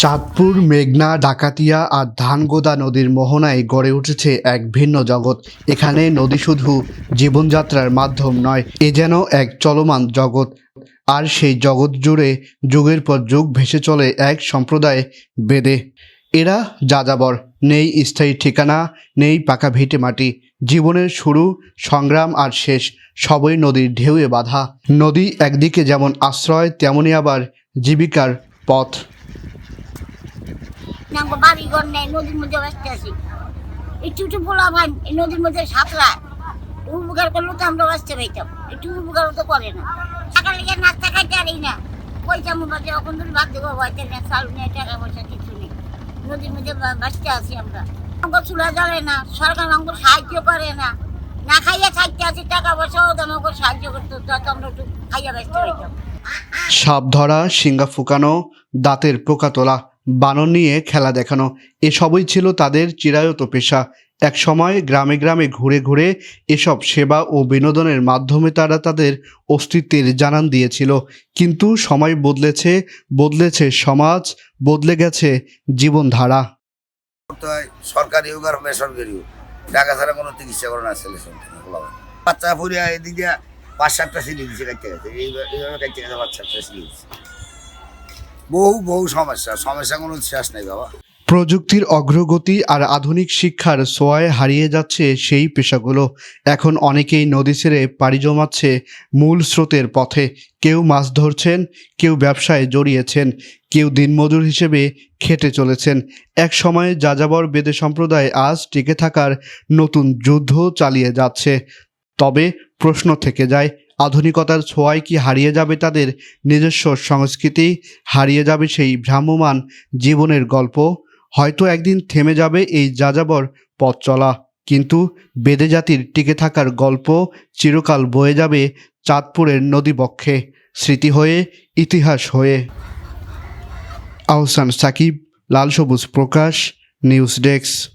চাঁদপুর, মেঘনা, ডাকাতিয়া আর ধানগোদা নদীর মোহনায় গড়ে উঠেছে এক ভিন্ন জগৎ। এখানে নদী শুধু জীবনযাত্রার মাধ্যম নয়, এ যেন এক চলমান জগৎ। আর সেই জগৎ জুড়ে যুগের পর যুগ ভেসে চলে এক সম্প্রদায় বেদে। এরা যাযাবর, নেই স্থায়ী ঠিকানা, নেই পাকা ভিটে মাটি। জীবনের শুরু, সংগ্রাম আর শেষ, সবই নদীর ঢেউয়ে বাঁধা। নদী একদিকে যেমন আশ্রয়, তেমনি আবার জীবিকার পথ। নামকো বাড়ি ঘর নেই, নদীর মধ্যে ব্যস্ত আছি। একটু একটু বলা ভাই নদীর মধ্যে সাঁতরায় উপকার করলে তো আমরা বাঁচতে পাইতাম একটু উপকার তো করে না। টাকা লেগে নাস্তা খাইতে পারি না। পয়সা মোবাইলে এখন ধরে ভাত দেবো হয়তো না চালু নেই টাকা পয়সা কিছু নেই। নদীর মধ্যে বাঁচতে আছি আমরা। অঙ্ক চুলা জ্বলে না, সরকার অঙ্ক সাহায্য করে না। না খাইয়া খাইতে আছি, টাকা পয়সাও তো আমাকে সাহায্য করতো তত আমরা একটু খাইয়া বাঁচতে পাইতাম সাপ ধরা শিঙ্গা ফুকানো, দাঁতের পোকা তোলা বানর নিয়ে খেলা দেখানো। এসবই ছিল তাদের চিরায়ত পেশা। এক সময় গ্রামে গ্রামে ঘুরে ঘুরে এসব সেবা ও বিনোদনের মাধ্যমে তারা তাদের অস্তিত্বের জানান দিয়েছিল। কিন্তু সময় বদলেছে বদলেছে সমাজ, বদলে গেছে জীবনধারা। সরকারি হোক আর বেসরকারি হোক টাকা ছাড়া কোনো চিকিৎসা করে না ছেলে বাচ্চা ফুরিয়া এদিক পাঁচ সাতটা সিলি দিচ্ছে কাটতে গেছে এইভাবে কাটতে গেছে পাঁচ সাতটা সিলি দিচ্ছে বহু বহু সমস্যা সমস্যা কোনো শেষ নেই বাবা। প্রযুক্তির অগ্রগতি আর আধুনিক শিক্ষার সোয়ায় হারিয়ে যাচ্ছে সেই পেশাগুলো। এখন অনেকেই নদী ছেড়ে পাড়ি জমাচ্ছে মূল স্রোতের পথে। কেউ মাছ ধরছেন, কেউ ব্যবসায় জড়িয়েছেন, কেউ দিনমজুর হিসেবে খেটে চলেছেন। এক সময়ে যাযাবর বেদে সম্প্রদায় আজ টিকে থাকার নতুন যুদ্ধ চালিয়ে যাচ্ছে। তবে প্রশ্ন থেকে যায় আধুনিকতার ছোঁয়ায় কি হারিয়ে যাবে তাদের নিজস্ব সংস্কৃতি? হারিয়ে যাবে সেই ভ্রাম্যমান জীবনের গল্প? হয়তো একদিন থেমে যাবে এই যাযাবর পথ চলা। কিন্তু বেদে জাতির টিকে থাকার গল্প চিরকাল বয়ে যাবে চাঁদপুরের নদীবক্ষে। স্মৃতি হয়ে, ইতিহাস হয়ে। আহসান সাকিব, লাল সবুজ প্রকাশ, নিউজ ডেস্ক।